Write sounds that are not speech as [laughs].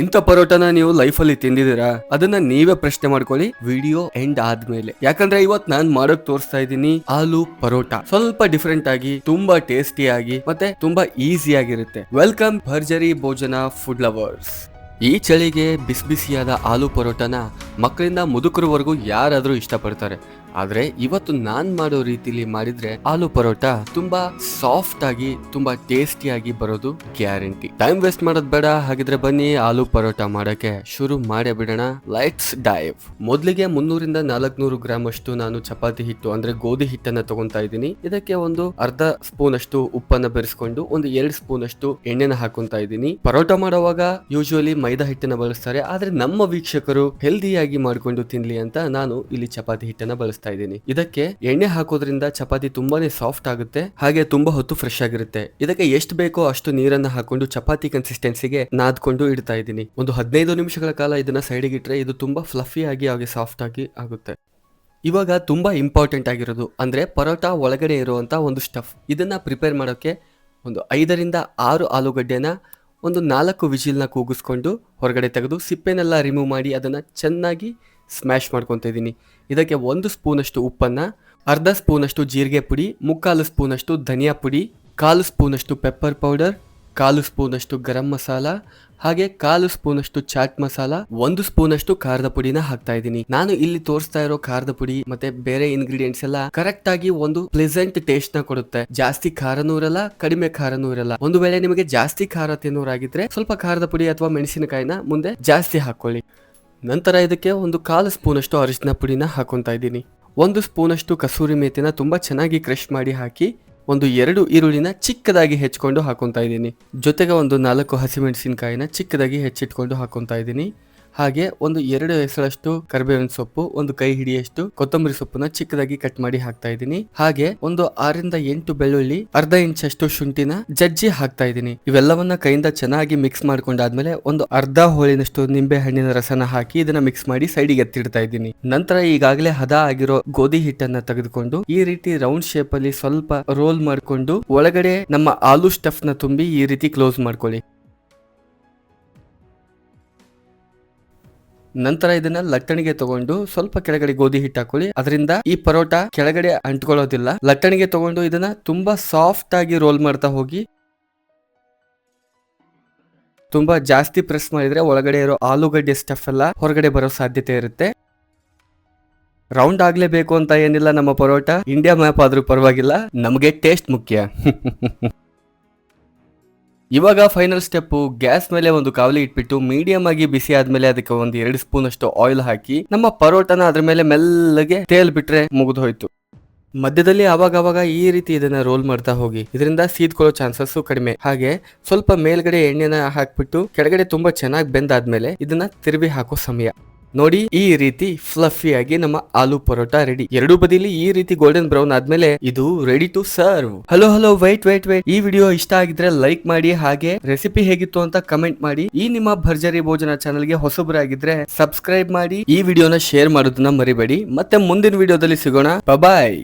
ಇಂಥ ಪರೋಟನ ನೀವು ಲೈಫಲ್ಲಿ ತಿಂದಿದ್ದೀರಾ? ಅದನ್ನ ನೀವೇ ಪ್ರಶ್ನೆ ಮಾಡ್ಕೊಳ್ಳಿ, ವಿಡಿಯೋ ಎಂಡ್ ಆದ್ಮೇಲೆ. ಯಾಕಂದ್ರೆ ಇವತ್ ನಾನ್ ಮಾಡೋಕ್ ತೋರಿಸ್ತಾ ಇದ್ದೀನಿ ಆಲೂ ಪರೋಟ. ಸ್ವಲ್ಪ ಡಿಫ್ರೆಂಟ್ ಆಗಿ, ತುಂಬಾ ಟೇಸ್ಟಿ ಆಗಿ, ಮತ್ತೆ ತುಂಬಾ ಈಸಿ ಆಗಿರುತ್ತೆ. ವೆಲ್ಕಮ್ ಭರ್ಜರಿ ಭೋಜನ ಫುಡ್ ಲವರ್ಸ್ ಈ ಚಳಿಗೆ ಬಿಸಿ ಬಿಸಿಯಾದ ಆಲೂ ಪರೋಟನ ಮಕ್ಕಳಿಂದ ಮುದುಕರವರೆಗೂ ಯಾರಾದರೂ ಇಷ್ಟಪಡ್ತಾರೆ. ಆದರೆ ಇವತ್ತು ನಾನು ಮಾಡೋ ರೀತಿಲಿ ಮಾಡಿದ್ರೆ ಆಲೂ ಪರೋಟ ತುಂಬಾ ಸಾಫ್ಟ್ ಆಗಿ, ತುಂಬಾ ಟೇಸ್ಟಿಯಾಗಿ ಬರೋದು ಗ್ಯಾರಂಟಿ. ಟೈಮ್ ವೇಸ್ಟ್ ಮಾಡೋದು ಬೇಡ, ಹಾಗಿದ್ರೆ ಬನ್ನಿ ಆಲೂ ಪರೋಟ ಮಾಡೋಕ್ಕೆ. ಶುರು ಮಾಡೇ ಬಿಡೋಣ. ಲೈಟ್ಸ್ ಡೈವ್ ಮೊದಲಿಗೆ ಮುನ್ನೂರಿಂದ ನಾಲ್ಕನೂರು ಗ್ರಾಮ್ ಅಷ್ಟು ನಾನು ಚಪಾತಿ ಹಿಟ್ಟು, ಅಂದ್ರೆ ಗೋಧಿ ಹಿಟ್ಟನ್ನ ತಗೊಂತಾ ಇದ್ದೀನಿ. ಇದಕ್ಕೆ ಒಂದು ಅರ್ಧ ಸ್ಪೂನ್ ಅಷ್ಟು ಉಪ್ಪನ್ನ ಬೆರೆಸ್ಕೊಂಡು, ಒಂದು ಎರಡು ಸ್ಪೂನ್ ಅಷ್ಟು ಎಣ್ಣೆನ ಹಾಕೊಂತಾ ಇದ್ದೀನಿ. ಪರೋಟ ಮಾಡುವಾಗ ಯೂಶುವಲಿ ಮೈದಾ ಹಿಟ್ಟನ್ನ ಬಳಸ್ತಾರೆ, ಆದರೆ ನಮ್ಮ ವೀಕ್ಷಕರು ಹೆಲ್ದಿಯಾಗಿ ಮಾಡಿಕೊಂಡು ತಿನ್ಲಿ ಅಂತ ನಾನು ಇಲ್ಲಿ ಚಪಾತಿ ಹಿಟ್ಟನ್ನ ಬಳಸ್ತಾ ಇದ್ದೀನಿ. ಇದಕ್ಕೆ ಎಣ್ಣೆ ಹಾಕೋದ್ರಿಂದ ಚಪಾತಿ ತುಂಬಾನೇ ಸಾಫ್ಟ್ ಆಗುತ್ತೆ, ಹಾಗೆ ತುಂಬಾ ಹೊತ್ತು ಫ್ರೆಶ್ ಆಗಿರುತ್ತೆ. ಇದಕ್ಕೆ ಎಷ್ಟು ಬೇಕೋ ಅಷ್ಟು ನೀರನ್ನ ಹಾಕೊಂಡು ಚಪಾತಿ ಕನ್ಸಿಸ್ಟೆನ್ಸಿಗೆ ನಾದ್ಕೊಂಡು ಇಡ್ತಾ ಇದ್ದೀನಿ. ಒಂದು ಹದಿನೈದು ನಿಮಿಷಗಳ ಕಾಲ ಇದನ್ನ ಸೈಡಿಗೆ ಇಟ್ರೆ ಇದು ತುಂಬಾ ಫ್ಲಫಿ ಆಗಿ, ಹಾಗೆ ಸಾಫ್ಟ್ ಆಗಿ ಆಗುತ್ತೆ. ಇವಾಗ ತುಂಬಾ ಇಂಪಾರ್ಟೆಂಟ್ ಆಗಿರೋದು ಅಂದ್ರೆ ಪರೋಟ ಒಳಗಡೆ ಇರುವಂತ ಒಂದು ಸ್ಟಫ್ ಇದನ್ನ ಪ್ರಿಪೇರ್ ಮಾಡೋಕೆ ಒಂದು ಐದರಿಂದ ಆರು ಆಲೂಗಡ್ಡೆನ ಒಂದು ನಾಲ್ಕು ವಿಜಿಲ್ನ ಕೂಗಿಸ್ಕೊಂಡು ಹೊರಗಡೆ ತೆಗೆದು ಸಿಪ್ಪೆನೆಲ್ಲ ರಿಮೂವ್ ಮಾಡಿ ಅದನ್ನು ಚೆನ್ನಾಗಿ ಸ್ಮ್ಯಾಶ್ ಮಾಡ್ಕೊತಾ ಇದ್ದೀನಿ. ಇದಕ್ಕೆ ಒಂದು ಸ್ಪೂನಷ್ಟು ಉಪ್ಪನ್ನು, ಅರ್ಧ ಸ್ಪೂನಷ್ಟು ಜೀರಿಗೆ ಪುಡಿ, ಮುಕ್ಕಾಲು ಸ್ಪೂನಷ್ಟು ಧನಿಯಾ ಪುಡಿ, ಕಾಲು ಸ್ಪೂನಷ್ಟು ಪೆಪ್ಪರ್ ಪೌಡರ್ ಕಾಲು ಸ್ಪೂನಷ್ಟು ಗರಂ ಮಸಾಲ ಹಾಗೆ ಕಾಲು ಸ್ಪೂನಷ್ಟು ಚಾಟ್ ಮಸಾಲ, ಒಂದು ಸ್ಪೂನಷ್ಟು ಖಾರದ ಪುಡಿನ ಹಾಕ್ತಾ ಇದ್ದೀನಿ. ನಾನು ಇಲ್ಲಿ ತೋರಿಸ್ತಾ ಇರೋ ಖಾರದ ಪುಡಿ ಮತ್ತೆ ಬೇರೆ ಇಂಗ್ರೀಡಿಯೆಂಟ್ಸ್ ಎಲ್ಲ ಕರೆಕ್ಟ್ ಆಗಿ ಒಂದು ಪ್ಲೆಸೆಂಟ್ ಟೇಸ್ಟ್ನ ಕೊಡುತ್ತೆ. ಜಾಸ್ತಿ ಖಾರನೂ ಇರಲ್ಲ ಕಡಿಮೆ ಖಾರನೂ ಇರಲ್ಲ ಒಂದು ವೇಳೆ ನಿಮಗೆ ಜಾಸ್ತಿ ಖಾರ ತಿನ್ನೋರಾಗಿದ್ರೆ ಸ್ವಲ್ಪ ಖಾರದ ಪುಡಿ ಅಥವಾ ಮೆಣಸಿನಕಾಯಿನ ಮುಂದೆ ಜಾಸ್ತಿ ಹಾಕೊಳ್ಳಿ. ನಂತರ ಇದಕ್ಕೆ ಒಂದು ಕಾಲು ಸ್ಪೂನಷ್ಟು ಅರಿಶಿನ ಪುಡಿನ ಹಾಕೊಂತ ಇದ್ದೀನಿ. ಒಂದು ಸ್ಪೂನಷ್ಟು ಕಸೂರಿ ಮೇತಿನ ತುಂಬಾ ಚೆನ್ನಾಗಿ ಕ್ರಶ್ ಮಾಡಿ ಹಾಕಿ ಒಂದು ಎರಡು ಈರುಳ್ಳಿನ ಚಿಕ್ಕದಾಗಿ ಹೆಚ್ಕೊಂಡು ಹಾಕೊತಾ ಇದ್ದೀನಿ. ಜೊತೆಗೆ ಒಂದು ನಾಲ್ಕು ಹಸಿಮೆಣಸಿನಕಾಯಿನ ಚಿಕ್ಕದಾಗಿ ಹೆಚ್ಚಿಟ್ಕೊಂಡು ಹಾಕೊತಾ ಇದ್ದೀನಿ. ಹಾಗೆ ಒಂದು ಎರಡು ಹೆಸರಷ್ಟು ಕರಿಬೇವಿನ ಸೊಪ್ಪು, ಒಂದು ಕೈ ಹಿಡಿಯಷ್ಟು ಕೊತ್ತಂಬರಿ ಸೊಪ್ಪನ್ನ ಚಿಕ್ಕದಾಗಿ ಕಟ್ ಮಾಡಿ ಹಾಕ್ತಾ ಇದ್ದೀನಿ. ಹಾಗೆ ಒಂದು ಆರಿಂದ ಎಂಟು ಬೆಳ್ಳುಳ್ಳಿ, ಅರ್ಧ ಇಂಚಷ್ಟು ಶುಂಠಿನ ಜಜ್ಜಿ ಹಾಕ್ತಾ ಇದ್ದೀನಿ. ಇವೆಲ್ಲವನ್ನ ಕೈಯಿಂದ ಚೆನ್ನಾಗಿ ಮಿಕ್ಸ್ ಮಾಡ್ಕೊಂಡಾದ್ಮೇಲೆ ಒಂದು ಅರ್ಧ ಹೋಳಿನಷ್ಟು ನಿಂಬೆ ಹಣ್ಣಿನ ರಸನ ಹಾಕಿ ಇದನ್ನ ಮಿಕ್ಸ್ ಮಾಡಿ ಸೈಡಿಗೆ ಎತ್ತಿಡ್ತಾ ಇದ್ದೀನಿ. ನಂತರ ಈಗಾಗಲೇ ಹದ ಆಗಿರೋ ಗೋಧಿ ಹಿಟ್ಟನ್ನ ತೆಗೆದುಕೊಂಡು ಈ ರೀತಿ ರೌಂಡ್ ಶೇಪ್ ಅಲ್ಲಿ ಸ್ವಲ್ಪ ರೋಲ್ ಮಾಡ್ಕೊಂಡು ಒಳಗಡೆ ನಮ್ಮ ಆಲೂ ಸ್ಟಫ್ನ ತುಂಬಿ ಈ ರೀತಿ ಕ್ಲೋಸ್ ಮಾಡ್ಕೊಳ್ಳಿ. ನಂತರ ಇದನ್ನ ಲಟ್ಟಣಿಗೆ ತಗೊಂಡು ಸ್ವಲ್ಪ ಕೆಳಗಡೆ ಗೋಧಿ ಹಿಟ್ಟು ಹಾಕೊಳ್ಳಿ. ಅದರಿಂದ ಈ ಪರೋಟ ಕೆಳಗಡೆ ಅಂಟ್ಕೊಳ್ಳೋದಿಲ್ಲ. ಲಟ್ಟಣಿಗೆ ತಗೊಂಡು ಇದನ್ನ ತುಂಬಾ ಸಾಫ್ಟ್ ಆಗಿ ರೋಲ್ ಮಾಡ್ತಾ ಹೋಗಿ. ತುಂಬಾ ಜಾಸ್ತಿ ಪ್ರೆಸ್ ಮಾಡಿದ್ರೆ ಒಳಗಡೆ ಇರೋ ಆಲೂಗಡ್ಡೆ ಸ್ಟಫ್ ಎಲ್ಲ ಹೊರಗಡೆ ಬರೋ ಸಾಧ್ಯತೆ ಇರುತ್ತೆ. ರೌಂಡ್ ಆಗ್ಲೇಬೇಕು ಅಂತ ಏನಿಲ್ಲ ನಮ್ಮ ಪರೋಟ. ಇಂಡಿಯಾ ಮ್ಯಾಪ್ ಆದ್ರೂ ಪರವಾಗಿಲ್ಲ. ನಮಗೆ ಟೇಸ್ಟ್ ಮುಖ್ಯ. [laughs] ಇವಾಗ ಫೈನಲ್ ಸ್ಟೆಪ್ ಗ್ಯಾಸ್ ಮೇಲೆ ಒಂದು ಕಾವಲಿ ಇಟ್ಬಿಟ್ಟು ಮೀಡಿಯಂ ಆಗಿ ಬಿಸಿ ಆದ್ಮೇಲೆ ಅದಕ್ಕೆ ಒಂದು ಎರಡು ಸ್ಪೂನ್ ಅಷ್ಟು ಆಯಿಲ್ ಹಾಕಿ, ನಮ್ಮ ಪರೋಟನ ಅದ್ರ ಮೇಲೆ ಮೆಲ್ಲಗೆ ತೇಲ್ ಬಿಟ್ರೆ ಮುಗಿದು ಹೋಯ್ತು ಮಧ್ಯದಲ್ಲಿ ಅವಾಗ ಅವಾಗ ಈ ರೀತಿ ಇದನ್ನ ರೋಲ್ ಮಾಡ್ತಾ ಹೋಗಿ, ಇದರಿಂದ ಸೀದ್ಕೊಳ್ಳೋ ಚಾನ್ಸಸ್ ಕಡಿಮೆ. ಹಾಗೆ ಸ್ವಲ್ಪ ಮೇಲ್ಗಡೆ ಎಣ್ಣೆನ ಹಾಕ್ಬಿಟ್ಟು, ಕೆಳಗಡೆ ತುಂಬಾ ಚೆನ್ನಾಗಿ ಬೆಂದಾದ್ಮೇಲೆ ಇದನ್ನ ತಿರುವಿ ಹಾಕೋ ಸಮಯ. ನೋಡಿ, ಈ ರೀತಿ ಫ್ಲಫಿ ಆಗಿ ನಮ್ಮ ಆಲೂ ಪರೋಟ ರೆಡಿ ಎರಡು ಬದಿಲಿ ಈ ರೀತಿ ಗೋಲ್ಡನ್ ಬ್ರೌನ್ ಆದ್ಮೇಲೆ ಇದು ready to serve hello hello wait wait wait ಈ ವಿಡಿಯೋ ಇಷ್ಟ ಆಗಿದ್ರೆ ಲೈಕ್ ಮಾಡಿ, ಹಾಗೆ ರೆಸಿಪಿ ಹೇಗಿತ್ತು ಅಂತ ಕಮೆಂಟ್ ಮಾಡಿ. ಈ ನಿಮ್ಮ ಭರ್ಜರಿ ಭೋಜನ ಚಾನಲ್ಗೆ ಹೊಸಬರಾಗಿದ್ರೆ ಸಬ್ಸ್ಕ್ರೈಬ್ ಮಾಡಿ. ಈ ವಿಡಿಯೋನ ಶೇರ್ ಮಾಡೋದನ್ನ ಮರಿಬೇಡಿ. ಮತ್ತೆ ಮುಂದಿನ ವಿಡಿಯೋದಲ್ಲಿ ಸಿಗೋಣ. ಬಾಯ್